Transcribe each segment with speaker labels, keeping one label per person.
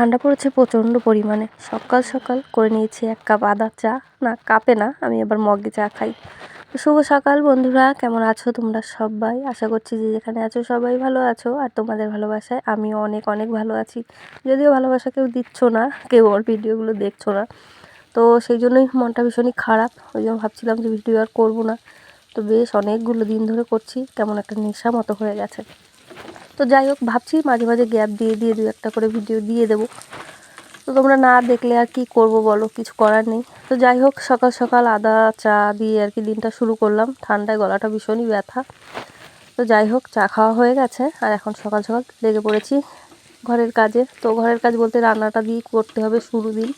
Speaker 1: ঠান্ডা পড়েছে প্রচণ্ড পরিমাণে। সকাল সকাল করে নিয়েছি এক কাপ আদা চা। না, কাপে না, আমি আবার মগে চা খাই। শুভ সকাল বন্ধুরা, কেমন আছো তোমরা সবাই? আশা করছি যে যেখানে আছো সবাই ভালো আছো, আর তোমাদের ভালোবাসায় আমিও অনেক অনেক ভালো আছি। যদিও ভালোবাসা কেউ দিচ্ছ না, কেউ ওর ভিডিওগুলো দেখছ না। তো সেই জন্যই মনটা ভীষণই খারাপ। ওই জন্য ভাবছিলাম যে ভিডিও আর করব না। তো বেশ অনেকগুলো দিন ধরে করছি, কেমন একটা নেশা মতো হয়ে গেছে। তো যাই হোক, ভাবছি মাঝে মাঝে গ্যাপ দিয়ে দিয়ে দু একটা করে ভিডিও দিয়ে দেবো। তো তোমরা না দেখলে আর কি করব বলো, কিছু করার নেই। তো যাই হোক, সকাল সকাল আদা, চা দিয়ে আর কি দিনটা শুরু করলাম। ঠান্ডায় গলাটা ভীষণই ব্যথা। তো যাই হোক, চা খাওয়া হয়ে গেছে। আর এখন সকাল সকাল লেগে পড়েছি ঘরের কাজে। তো ঘরের কাজ বলতে রান্নাটা দিয়ে করতে হবে শুরু দিন।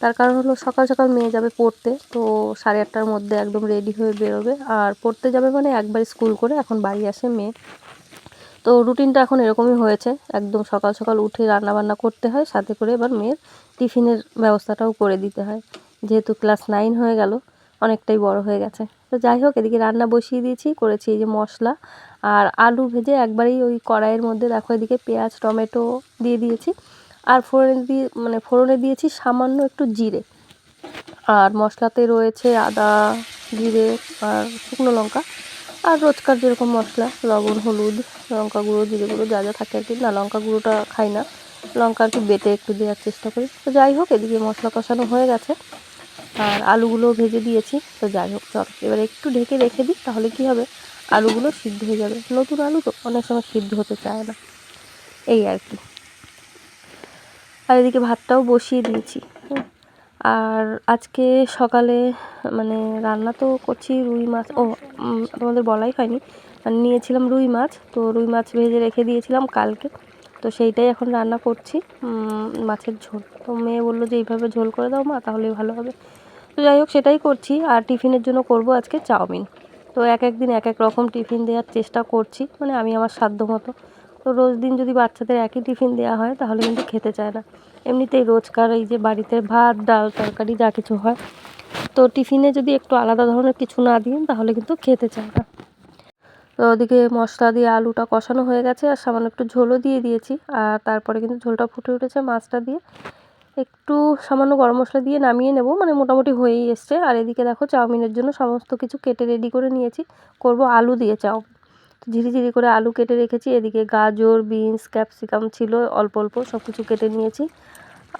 Speaker 1: তার কারণ হলো সকাল সকাল মেয়ে যাবে পড়তে, তো সাড়ে আটটার মধ্যে একদম রেডি হয়ে বেরোবে। আর পড়তে যাবে মানে একবার স্কুল করে এখন বাড়ি আসে মেয়ে। তো রুটিনটা এখন এরকমই হয়েছে। একদম সকাল সকাল উঠে রান্না বান্না করতে হয়, সাথে করে এবার মেয়ের টিফিনের ব্যবস্থাটাও করে দিতে হয়। যেহেতু ক্লাস নাইন হয়ে গেল, অনেকটাই বড় হয়ে গেছে। তো যাই হোক, এদিকে রান্না বসিয়ে দিয়েছি, করেছি এই যে মশলা আর আলু ভেজে একবারেই ওই কড়াইয়ের মধ্যে দেখো এদিকে পেঁয়াজ, টমেটো দিয়ে দিয়েছি আর ফোড়নে দিয়ে মানে ফোড়নে দিয়েছি সামান্য একটু জিরে। আর মশলাতে রয়েছে আদা, জিরে আর শুকনো লঙ্কা। আর রোজকার যেরকম মশলা, লবণ, হলুদ, লঙ্কা গুঁড়ো, জিরে গুঁড়ো, যা যা থাকে আর কি। না, লঙ্কা গুঁড়োটা খাই না। লঙ্কা আর কি বেটে একটু দেওয়ার চেষ্টা করি। তো যাই হোক, এদিকে মশলা কষানো হয়ে গেছে। আর আলুগুলো ভেজে দিয়েছি। তো যাই হোক, চল, এবার একটু ঢেকে রেখে দিই, তাহলে কি হবে? আলুগুলো সিদ্ধ হয়ে যাবে। নতুন আলু তো অনেক সময় সিদ্ধ হতে চায় না। এই আর কি। আর এদিকে ভাতটাও বসিয়ে দিয়েছি। আর আজকে সকালে মানে রান্না তো করছি রুই মাছ। ও তোমাদের বলাই হয়নি। মানে নিয়েছিলাম রুই মাছ, তো রুই মাছ ভেজে রেখে দিয়েছিলাম কালকে। তো সেইটাই এখন রান্না করছি। মাছের ঝোল। তো মেয়ে বলল যে, এইভাবে ঝোল করে দাও মা তাহলে ভালো হবে। তো যাই হোক, সেটাই করছি। আর টিফিনের জন্য করব আজকে চাউমিন। তো এক এক দিন এক এক রকম টিফিন দেওয়ার চেষ্টা করছি। মানে আমি আমার সাধ্য মতো তো রোজ দিন যদি বাচ্চাদের একই টিফিন দেওয়া হয়, তাহলে কিন্তু খেতে চায় না। এমনিতেই রোজকার এই যে বাড়িতে ভাত, ডাল, তরকারি, যা কিছু হয়। তো টিফিনে যদি একটু আলাদা ধরনের কিছু না দিন, তাহলে কিন্তু খেতে চায় না। তো ওদিকে মশলা দিয়ে আলুটা কষানো হয়ে গেছে, আর সামান্য একটু ঝোলও দিয়ে দিয়েছি। আর তারপরে কিন্তু ঝোলটা ফুটে উঠেছে মাছটা দিয়ে। একটু সামান্য গরম মশলা দিয়ে নামিয়ে নেব মানে মোটামুটি হয়েই এসছে। আর এদিকে দেখো চাউমিনের জন্য সমস্ত কিছু কেটে রেডি করে নিয়েছি। করব আলু দিয়ে চাউমিন। ঝিরি ঝিরি করে আলু কেটে রেখেছি। এদিকে গাজর, বিনস, ক্যাপসিকাম ছিল, অল্প অল্প সব কিছু কেটে নিয়েছি।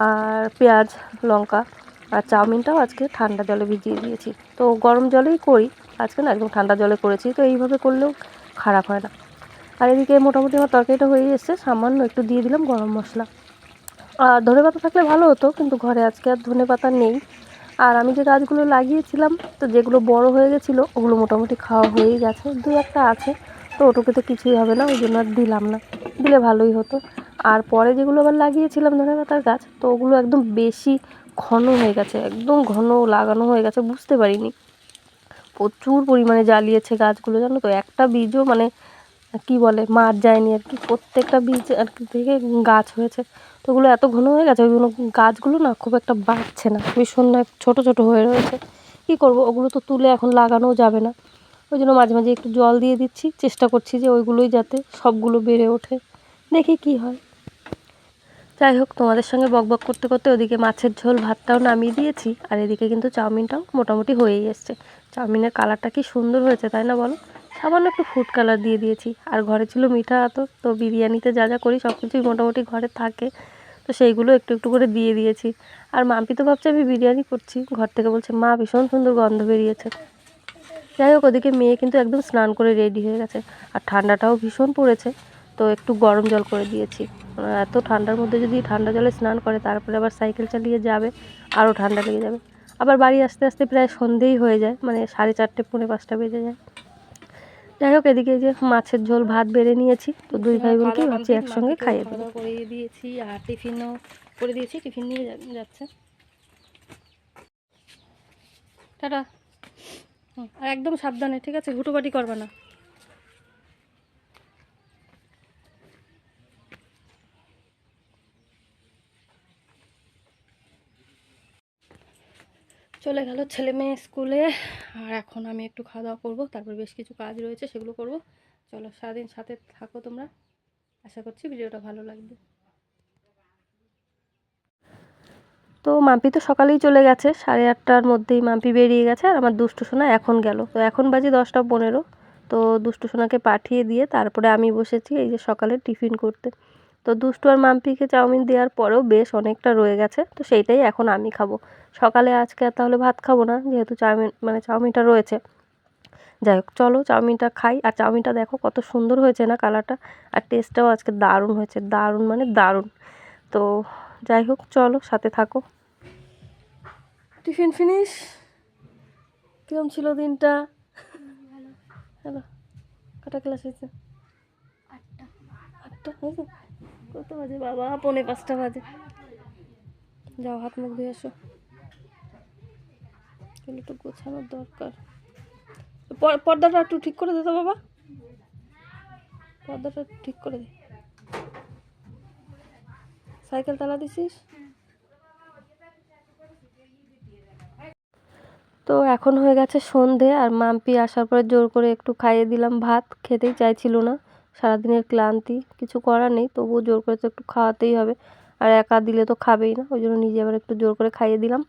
Speaker 1: আর পেঁয়াজ, লঙ্কা আর চাউমিনটাও আজকে ঠান্ডা জলে ভিজিয়ে দিয়েছি। তো গরম জলেই করি। আজকে না একদম ঠান্ডা জলে করেছি। তো এইভাবে করলেও খারাপ হয় না। আর এদিকে মোটামুটি আমার তরকারিটা হয়ে এসছে। সামান্য একটু দিয়ে দিলাম গরম মশলা। আর ধনে পাতা থাকলে ভালো হতো, কিন্তু ঘরে আজকে আর ধনে পাতা নেই। আর আমি যে গাছগুলো লাগিয়েছিলাম, তো যেগুলো বড় হয়ে গেছিল, ওগুলো মোটামুটি খাওয়া হয়েই গেছে। দু একটা আছে। তো ওটুকে তো কিছুই হবে না, ওই জন্য আর দিলাম না। দিলে ভালোই হতো। আর পরে যেগুলো আবার লাগিয়েছিলাম ধনে পাতার গাছ, তো ওগুলো একদম বেশি ঘন হয়ে গেছে, একদম ঘন লাগানো হয়ে গেছে, বুঝতে পারিনি। প্রচুর পরিমাণে জ্বালিয়েছে গাছগুলো, জানো তো, একটা বীজও মানে কি বলে, মার যায়নি আর কি, প্রত্যেকটা বীজ আর কি থেকে গাছ হয়েছে। তো ওগুলো এত ঘন হয়ে গেছে ওইগুলো গাছগুলো না খুব একটা বাড়ছে না, ভীষণ ছোটো ছোটো হয়ে রয়েছে। কী করব, ওগুলো তো তুলে এখন লাগানোও যাবে না। ওই জন্য মাঝে মাঝে একটু জল দিয়ে দিচ্ছি। চেষ্টা করছি যে ওইগুলোই যাতে সবগুলো বেড়ে ওঠে। দেখি কি হয়। যাই হোক, তোমাদের সঙ্গে বকবক করতে করতে ওদিকে মাছের ঝোল, ভাতটাও নামিয়ে দিয়েছি। আর এদিকে কিন্তু চাউমিনটাও মোটামুটি হয়েই এসছে। চাউমিনের কালারটা কি সুন্দর হয়েছে, তাই না বলো? সামান্য একটু ফুড কালার দিয়ে দিয়েছি। আর ঘরে ছিল মিঠা এত তো বিরিয়ানিতে যা যা করি সব কিছুই মোটামুটি ঘরে থাকে। তো সেইগুলো একটু একটু করে দিয়ে দিয়েছি। আর মাম্পি তো ভাবছে আমি বিরিয়ানি করছি। ঘর থেকে বলছে, মা, ভীষণ সুন্দর গন্ধ বেরিয়েছে। যাই হোক ওদিকে মেয়ে কিন্তু একদম স্নান করে রেডি হয়ে গেছে। আর ঠান্ডাটাও ভীষণ পড়েছে তো একটু গরম জল করে দিয়েছি। এত ঠান্ডার মধ্যে যদি ঠান্ডা জলে স্নান করে তারপরে আবার সাইকেল চালিয়ে যাবে আরও ঠান্ডা লেগে যাবে। আবার বাড়ি আসতে আসতে প্রায় সন্ধেই হয়ে যায় মানে সাড়ে চারটে পৌনে পাঁচটা বেজে যায়। যাই হোক এদিকে যে মাছের ঝোল ভাত বেড়ে নিয়েছি তো দুই ভাই বোনকে ভাবছি একসঙ্গে খাইয়ে দেবো
Speaker 2: করে দিয়েছি আর টিফিনও করে দিয়েছি টিফিন নিয়ে যাচ্ছে। টাটা। আর একদম সাবধানে, ঠিক আছে? হুটোপাটি করবে না। চলে গেল ছেলে মেয়ে স্কুলে। আর এখন আমি একটু খাওয়া দাওয়া করব, তারপর বেশ কিছু কাজ রয়েছে, সেগুলো করব। চলো, সারাদিন সাথে থাকো তোমরা। আশা করছি ভিডিওটা ভালো লাগবে।
Speaker 1: তো মাম্পি তো সকালেই চলে গেছে, সাড়ে আটটার মধ্যেই মাম্পি বেরিয়ে গেছে আর আমার দুষ্টু সোনা এখন গেল। তো এখন বাজে দশটা পনেরো, তো দুষ্টু সোনাকে পাঠিয়ে দিয়ে তারপরে আমি বসেছি এই যে সকালে টিফিন করতে। তো দুষ্টু আর মাম্পিকে চাউমিন দেওয়ার পরেও বেশ অনেকটা রয়ে গেছে, তো সেইটাই এখন আমি খাব। সকালে আজকে আর তাহলে ভাত খাব না, যেহেতু চাউমিন মানে চাউমিনটা রয়েছে। যাই হোক, চলো চাউমিনটা খাই। আর চাউমিনটা দেখো কত সুন্দর হয়েছে না কালারটা, আর টেস্টটাও আজকে দারুণ হয়েছে, দারুণ মানে দারুণ। তো যাই হোক চলো সাথে থাকো। Tiffin finish? কিরম ছিল দিনটা? হ্যালো কটা ক্লাস হয়েছে? আটটা। হয়েছে? কত বাজে বাবা পৌনে পাঁচটা বাজে। যাও হাত মুখ ধুয়ে এসো এগুলো একটু গোছানোর দরকার। পর্দাটা একটু ঠিক করে দে তো বাবা। পর্দাটা একটু ঠিক করে দে। সাইকেল তালা দিছিস? তো এখন হয়ে গেছে সন্ধে আর মাম্পি আসার পরে জোর করে একটু খাইয়ে দিলাম ভাত, খেতেই চাইছিল না। সারাদিনের ক্লান্তি, কিছু করার নেই, তবুও জোর করে তো একটু খাওয়াতেই হবে। আর একা দিলে তো খাবেই না, ওই জন্য নিজে আবার একটু জোর করে খাইয়ে দিলাম।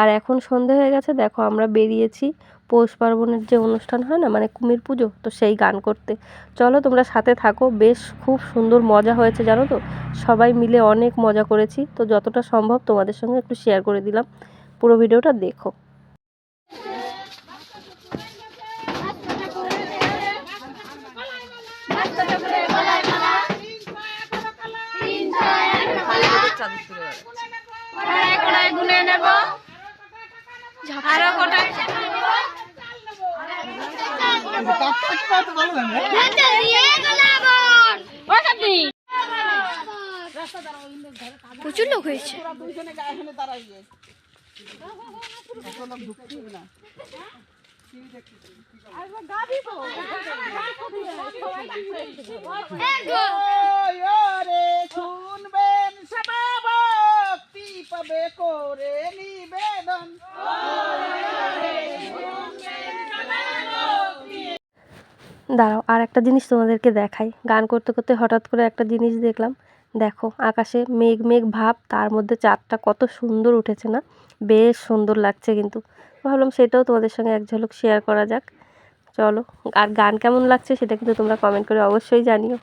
Speaker 1: আর এখন সন্ধে হয়ে গেছে দেখো আমরা বেরিয়েছি। পৌষ পার্বণের যে অনুষ্ঠান হয় না মানে কুমির পুজো তো সেই গান করতে। চলো তোমরা সাথে থাকো বেশ খুব সুন্দর মজা হয়েছে জানো তো? সবাই মিলে অনেক মজা করেছি তো যতটা সম্ভব তোমাদের সঙ্গে একটু শেয়ার করে দিলাম। পুরো ভিডিওটা দেখো।
Speaker 3: প্রচুর লোক হয়েছে।
Speaker 4: ওই ওরে শুনবেন সবে ভক্তি পাবে করে নিবেদন।
Speaker 1: দাঁড়াও, আর একটা জিনিস তোমাদেরকে দেখাই। গান করতে করতে হঠাৎ করে একটা জিনিস দেখলাম। দেখো, আকাশে মেঘ মেঘ ভাব, তার মধ্যে চাঁদটা কত সুন্দর উঠেছে না? বেশ সুন্দর লাগছে কিন্তু। ভাবলাম সেটাও তোমাদের সঙ্গে এক ঝলক শেয়ার করা যাক। চলো, আর গান কেমন লাগছে সেটা কিন্তু তোমরা কমেন্ট করে অবশ্যই জানিও।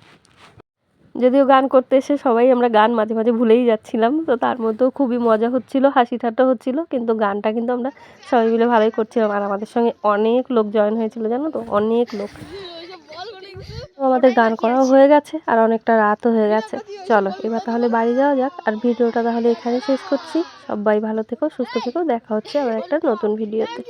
Speaker 1: যদিও গান করতে এসে সবাই আমরা গান মাঝে মাঝে ভুলেই যাচ্ছিলাম, তো তার মধ্যেও খুবই মজা হচ্ছিল, হাসি ঠাট্টা হচ্ছিল, কিন্তু গানটা কিন্তু আমরা সবাই মিলে ভালোই করছিলাম। আর আমাদের সঙ্গে অনেক লোক জয়েন হয়েছিল, জানো তো? অনেক লোক। আমাদের গান করাও হয়ে গেছে, আর অনেকটা রাতও হয়ে গেছে। চলো, এবার তাহলে বাড়ি যাওয়া যাক, আর ভিডিওটা তাহলে এখানে শেষ করছি। সবাই ভালো থেকো, সুস্থ থেকো, দেখা হচ্ছে আবার একটা নতুন ভিডিওতে।